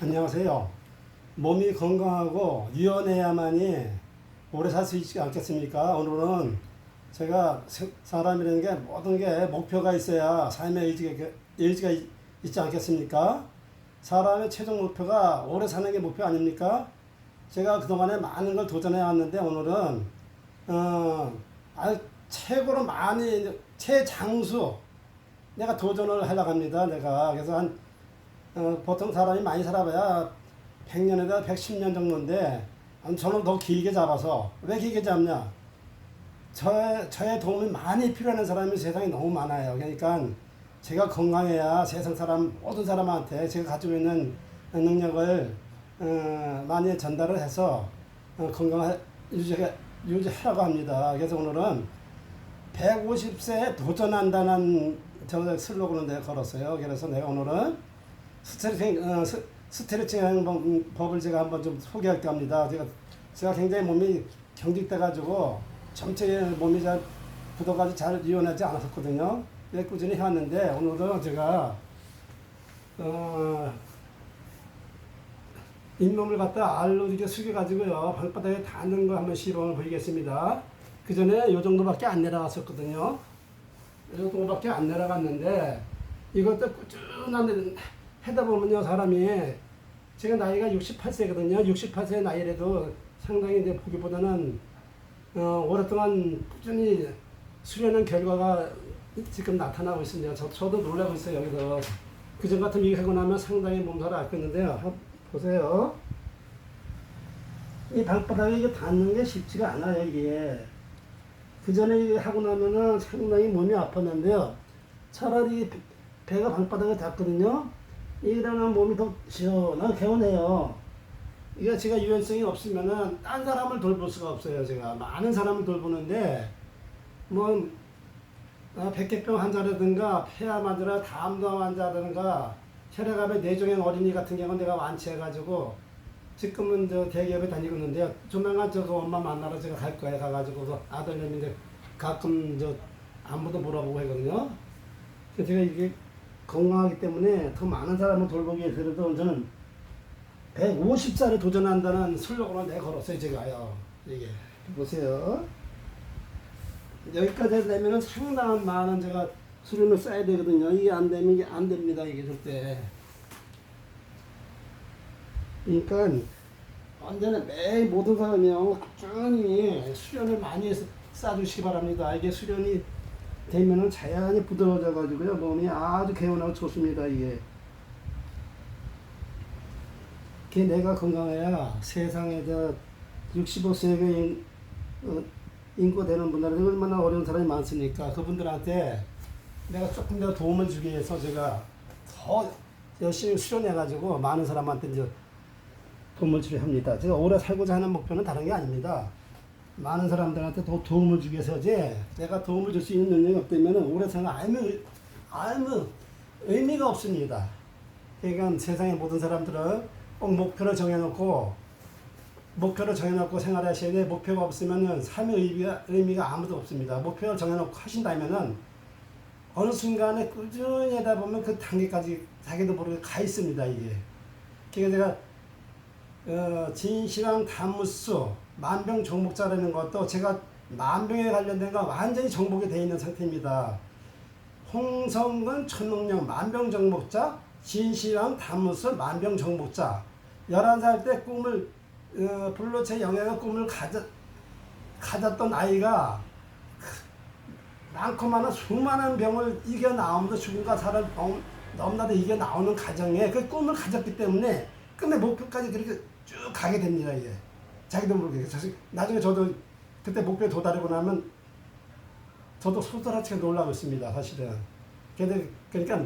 안녕하세요. 몸이 건강하고 유연해야만이 오래 살 수 있지 않겠습니까? 오늘은 제가 세- 사람이라는 게 모든 게 목표가 있어야 삶의 의지가, 의지가 있- 있지 않겠습니까? 사람의 최종 목표가 오래 사는 게 목표 아닙니까? 제가 그동안에 많은 걸 도전해 왔는데 오늘은 어, 아, 최고로 많이 최장수 내가 도전을 하려고 합니다. 내가 그래서 한 어, 보통 사람이 많이 살아봐야 100년에다 110년 정도인데 아, 저는 더 길게 잡아서 왜 길게 잡냐? 저의, 저의 도움이 많이 필요한 사람이 세상에 너무 많아요. 그러니까 제가 건강해야 세상 사람 모든 사람한테 제가 가지고 있는 능력을 어, 많이 전달을 해서 어, 건강을 유지, 유지하라고 합니다. 그래서 오늘은 150세에 도전한다는 저 슬로건을 내가 걸었어요. 그래서 내가 오늘은 스트레칭, 어, 스, 스트레칭 하는 법- 음, 법을 제가 한번 좀 소개할까 합니다. 제가, 제가 굉장히 몸이 경직돼 가지고 전체 몸이 잘 굳어가지고 잘 유연하지 않았었거든요. 예, 꾸준히 해왔는데 오늘은 제가 어, 잇몸을 갖다 알로 이렇게 숙여가지고요 발바닥에 닿는 거 한번 시범을 보이겠습니다. 그 전에 요 정도밖에 안 내려갔었거든요. 요 정도밖에 안 내려갔는데 이것도 꾸준한 하다 보면요 사람이 제가 나이가 68세거든요. 68세 나이라도 상당히 이제 보기보다는 어, 오랫동안 꾸준히 수련한 결과가 지금 나타나고 있습니다. 저, 저도 놀라고 있어요 여기서 그전 같은 이거 하고 나면 상당히 몸살을 앓겠는데요. 한번 보세요. 이 발바닥에 이게 닿는 게 쉽지가 않아요 이게. 그 전에 이거 하고 나면은 상당히 몸이 아팠는데요. 차라리 배- 배가 방바닥에 닿거든요. 이러면 몸이 더 시원하고 개운해요. 이게 제가 유연성이 없으면은 딴 사람을 돌볼 수가 없어요. 제가 많은 사람을 돌보는데 뭐 아, 백혈병 환자라든가 폐암 환자라 담도 환자라든가 혈액암의 뇌종양 어린이 같은 경우는 내가 완치해가지고 지금은 저 대기업에 다니고 있는데요. 조만간 저그 엄마 만나러 제가 갈 거예요. 가가지고 그 아들내미인데 가끔 저 안부도 물어보고 하거든요. 제가 이게 건강하기 때문에 더 많은 사람을 돌보기 위해서라도 저는 150살에 도전한다는 슬로건을 내가 걸었어요. 제가요. 이게 보세요. 여기까지 되면은 상당한 많은 제가 수련을 쌓아야 되거든요. 이게 안 되면 이게 안 됩니다. 이게 절대. 그러니까 언제나 매일 모든 사람이요 꾸준히 수련을 많이 해서 쌓아주시기 바랍니다. 이게 수련이 되면은 자연히 부드러워져 가지고요 몸이 아주 개운하고 좋습니다. 이게. 그게 내가 건강해야 세상에 저 65세가 인, 어, 인고 되는 분들은 얼마나 어려운 사람이 많습니까? 그분들한테 내가 조금 더 도움을 주기 위해서 제가 더 열심히 수련해 가지고 많은 사람한테 이제 도움을 주려 합니다. 제가 오래 살고자 하는 목표는 다른 게 아닙니다. 많은 사람들한테 더 도움을 주기 위해서지 내가 도움을 줄 수 있는 능력이 없다면 오래 사는 아무, 아무 의미가 없습니다. 그러니까 세상의 모든 사람들은 꼭 목표를 정해놓고 목표를 정해놓고 생활하셔야 돼. 목표가 없으면은 삶의 의미가, 의미가 아무도 없습니다. 목표를 정해놓고 하신다면은 어느 순간에 꾸준히 하다 보면 그 단계까지 자기도 모르게 가 있습니다. 이게. 그러니까 제가 어, 진시황 단무수 만병 정복자라는 것도 제가 만병에 관련된 거 완전히 정복이 되어 있는 상태입니다. 홍성근 천능령 만병 정복자 진시황 단무수 만병 정복자 11살 때 꿈을 어, 불로체 영양의 꿈을 가졌, 가졌던 아이가 많고 많은 수많은 병을 이겨 나오면서 죽음과 살을 넘- 넘나도 이겨 나오는 과정에 그 꿈을 가졌기 때문에 끝내 목표까지 그렇게 쭉 가게 됩니다 이게 자기도 모르게 사실 나중에 저도 그때 목표에 도달하고 나면 저도 소설하치게 놀라고 있습니다 사실은 근데 그러니까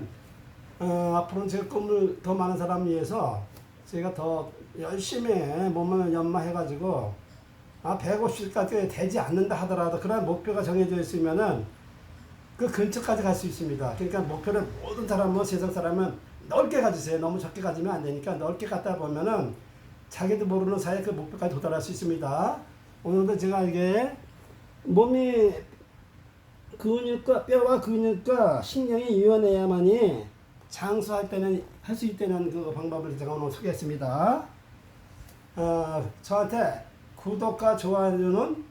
어, 앞으로는 제가 꿈을 더 많은 사람 위해서 제가 더 열심히 몸을 연마해가지고 아 150까지 되지 않는다 하더라도 그런 목표가 정해져 있으면은 그 근처까지 갈 수 있습니다. 그러니까 목표를 모든 사람은 세상 사람은 넓게 가지세요. 너무 적게 가지면 안 되니까 넓게 갔다 보면은 자기도 모르는 사이에 그 목표까지 도달할 수 있습니다. 오늘도 제가 이게 몸이 근육과 뼈와 근육과 신경이 유연해야만이 장수할 때는 할 수 있다는 그 방법을 제가 오늘 소개했습니다. 어, 저한테 구독과 좋아요는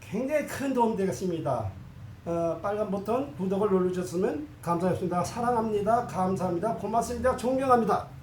굉장히 큰 도움 되겠습니다. 어, 빨간 버튼 구독을 눌러주셨으면 감사하겠습니다. 사랑합니다. 감사합니다. 고맙습니다. 존경합니다.